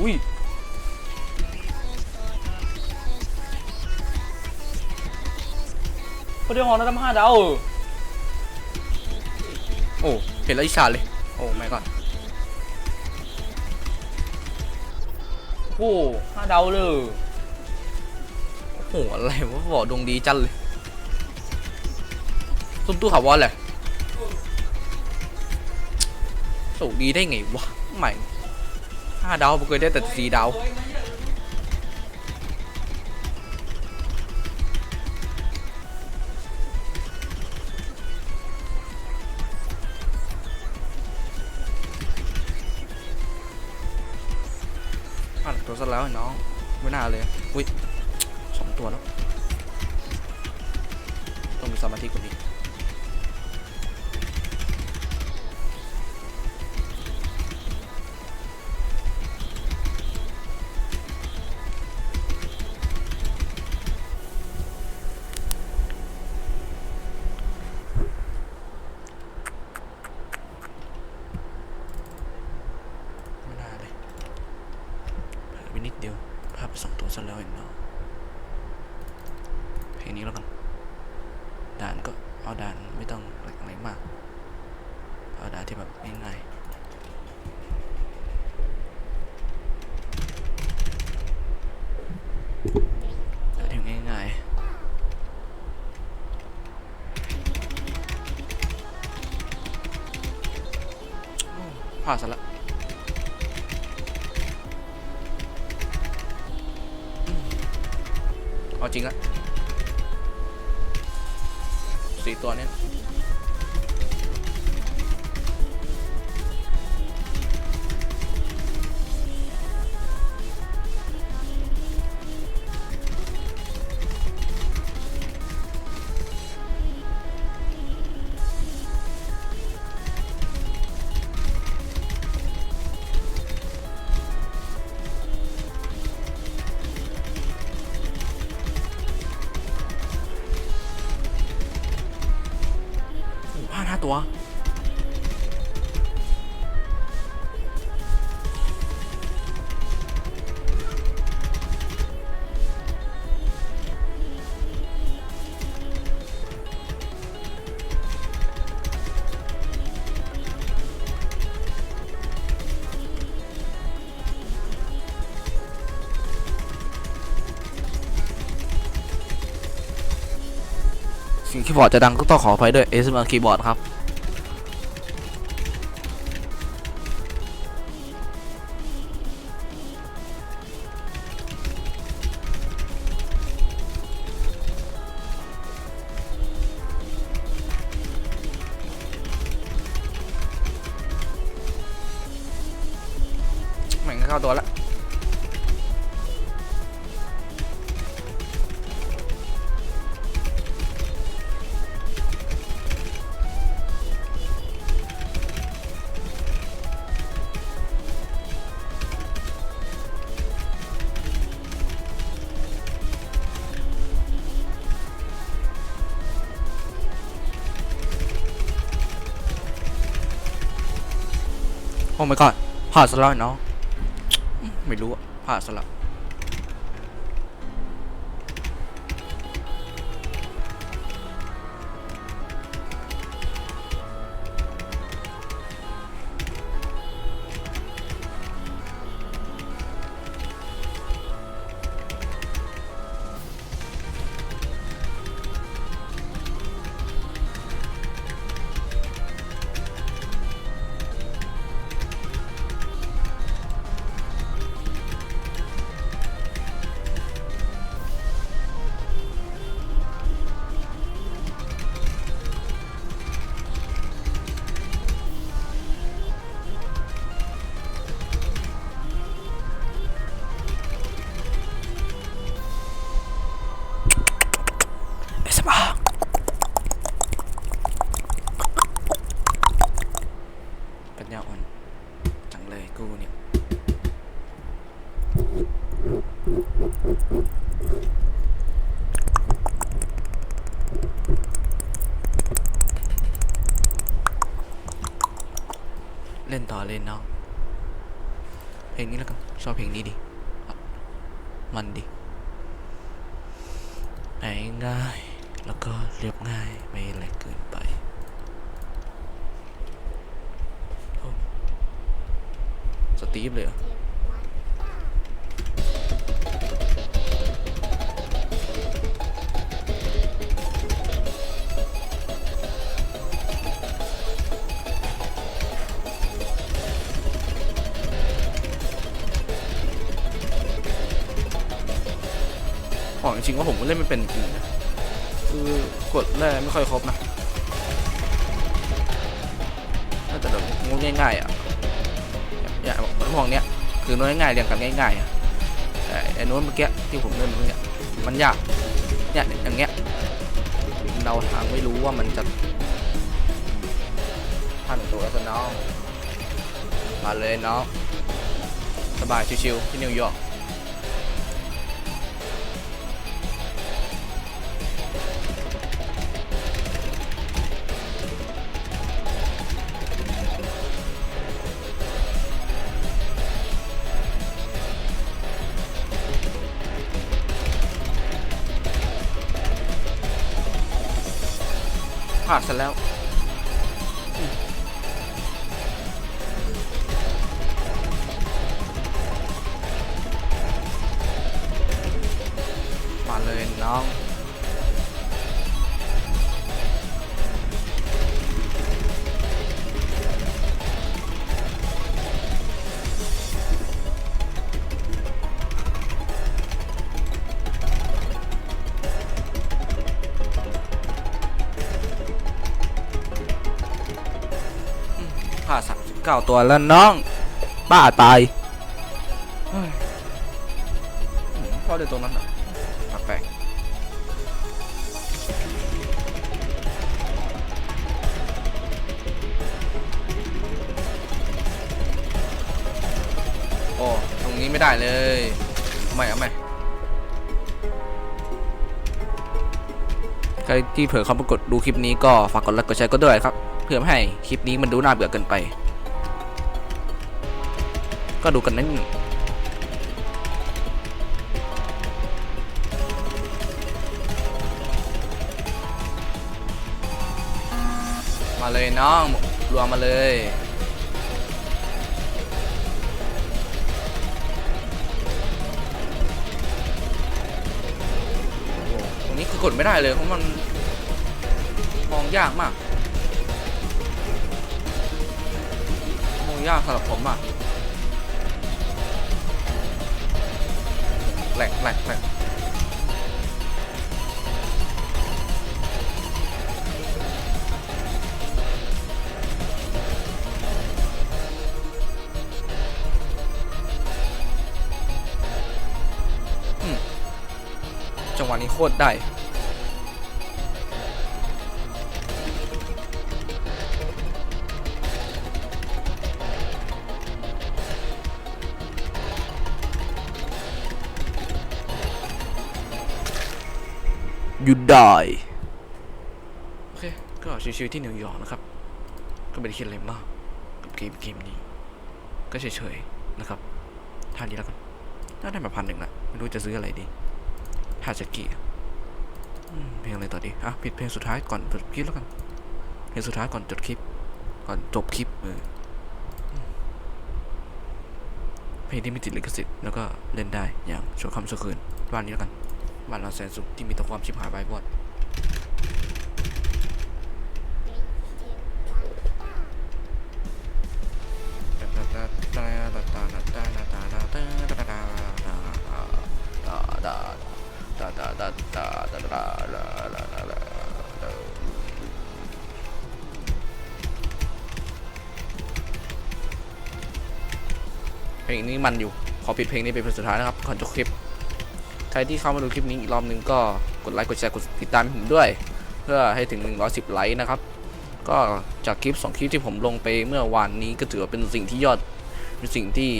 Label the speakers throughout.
Speaker 1: อุ้ยประเดี๋ยวหอนะทำห้าดาว
Speaker 2: โอ้เห็นแล้วอิจฉาเลย โอ้ไม่ก่อน
Speaker 1: โอ้ห้าดาวเลย
Speaker 2: โอ้โหอะไรวะบอกดวงดีจังเลยซุ้มตู้ขับวอลเลยโชดีได้ไงวะไม่ ห้าดาวผมเคยได้แต่สี่ดาวผ่านตัวซะแล้วน้องไม่น่าเลยอุ้ยสองตัวแล้วต้องมีสมาธิกว่านี้ เดเดียวพาไปสองตัวซะแล้วไอ้น้องเพลงนี้แล้วกัน ด่านก็เอาด่านไม่ต้องอะไรมาก เอาด่านที่แบบง่ายๆด่านที่ง่ายๆพลาดซะละ เอาจริงละสี่ตัวเนี้ย toi. สิ่งคีย์บอร์ดจะดังก็ต้องขออภัยด้วย ASMR คีย์บอร์ดครับแม่งเข้าตัวและ โอ้ไม่ก่อนผ่าสล็อเนาะไม่รู้อะผ่าสล็อ กูเนี่ยเล่นต่อเล่นเน้องเพลงนี้แล้วกันชอบเพลงนี้ดิ มันดิง่ายแล้วก็เรียบง่ายไม่แหลกเกินไปโอ้ส ตีฟเลยเหรอบอกจริงว่าผมก็เล่นไม่เป็นจริงนะคือกดแร่ไม่ค่อยครบนะน่าจะแบบงงง่ายๆอะ อย่างองเนี้ยคือน้อยง่ายเรียงกันง่ายๆอะไอ้โน้นเมื่อกี้ที่ผมเล่นเนี่ยมันยากเนี่ยอย่างเงี้ยเราทางไม่รู้ว่ามันจะผ่านตัวแล้วซะน้องมาเลยน้องสบายชิวๆที่นิวยอร์ก พลาดซะแล้ว เก้าตัวแล้วน้อง บ้าตายเฮ้ยอืมพ่อเดินตรงนั้นอะแปลกโอ้ ตรงนี้ไม่ได้เลยเอาใหม่เอาใหม่ใครที่เผลอเข้ามากดดูคลิปนี้ก็ฝากกดไลค์กดแชร์ก็ด้วยครับ เพื่อให้คลิปนี้มันดูน่าเบื่อเกินไป ก็ดูกันนั่นมาเลยน้องรวมมาเลยตรงนี้คือกดไม่ได้เลยเพราะมันมองยากมากมองยากสำหรับผมอะ แหลกแหลกแหลกจังหวะนี้โคตรได้ you die โอเค ก็ชิวๆที่นิวยอร์กนะครับ ก็ไม่ได้คิดอะไรมาก กับเกมเกมนี้ ก็เฉยๆนะครับท่านี้แล้วกันน่าได้มาพันหนึ่งละไม่รู้จะซื้ออะไรดีฮาจากิเพลงอะไรต่อดีอะปิดเพลงสุดท้ายก่อนจบคลิปแล้วกัน เพลงสุดท้ายก่อนจบคลิป ก่อนจบคลิปเออเพลงที่ไม่ติดลิขสิทธิ์แล้วก็เล่นได้อย่างชั่วคำชั่วคืนบ้านนี้แล้วกัน บ้านเราแสนสุขที่มีแต่ความชิบหายบายบอดเพลงนี้มันอยู่ ขอปิดเพลงนี้เป็นเพลงสุดท้ายนะครับ ก่อนจบคลิป รที่เข้ามาดูคลิปนี้อีกรอบหนึงก็กดไลค์กดแชร์กดติดตามผมด้วย เพื่อให้ถึง 110 ไลค์นะครับ ก็จากคลิป 2 คลิปที่ผมลงไปเมื่อวานนี้ก็ถือว่าเป็นสิ่งที่ยอดเป็นสิ่งที่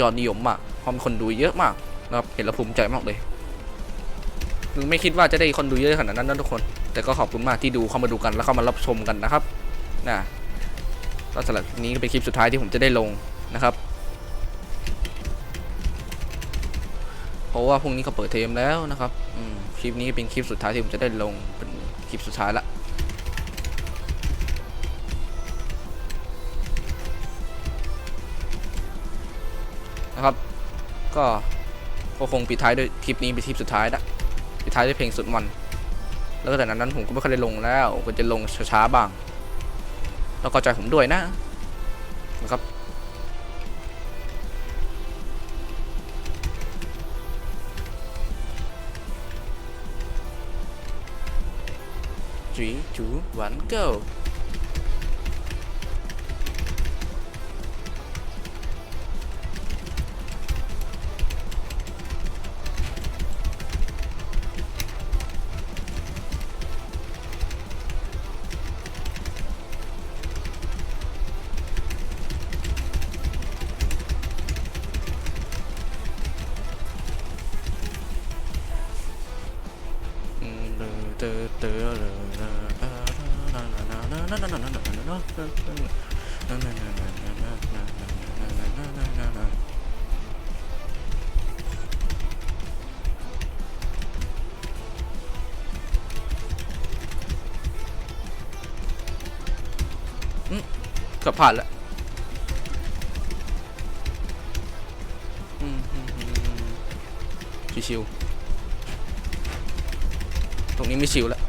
Speaker 2: ยอดนิยมมากเพราะมีคนดูเยอะมากนะครับเห็นแล้วภูมิใจมากเลยไม่คิดว่าจะได้คนดูเยอะขนาดนั้นนะทุกคน แต่ก็ขอบคุณมากที่ดูเข้ามาดูกันแล้วเข้ามารับชมกันนะครับนะก็สำหรับนี้ก็เป็นคลิปสุดท้ายที่ผมจะได้ลงนะครับ ราะว่าพรุ่งนี้เขาเปิดเทมแล้วนะครับคลิปนี้เป็นคลิปสุดท้ายที่ผมจะได้ลงเป็นคลิปสุดท้ายละนะครับ ก็ก็คงปิดท้ายด้วยคลิปนี้เป็นคลิปสุดท้ายละปิดท้ายด้วยเพลงสุดมัน แล้วก็แต่นั้นผมก็ไม่เคอยได้ลงแล้วก็จะลงช้าๆบ้าง แล้วก็ใจผมด้วยนะนะครับ 3, 2, 1, go! เกือบผ่านแล้วชิวๆตรงนี้ไม่ชิวแล้ว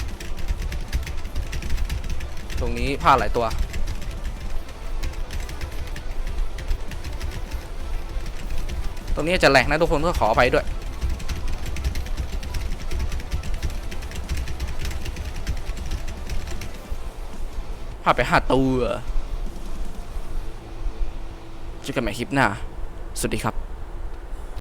Speaker 2: ตรงนี้พลาหลายตัว ตรงนี้จะแหลกนะทุกคนก็ขออภัยด้วย พาไปห้าตัวเจอกันใหม่คลิปหน้า สวัสดีครับ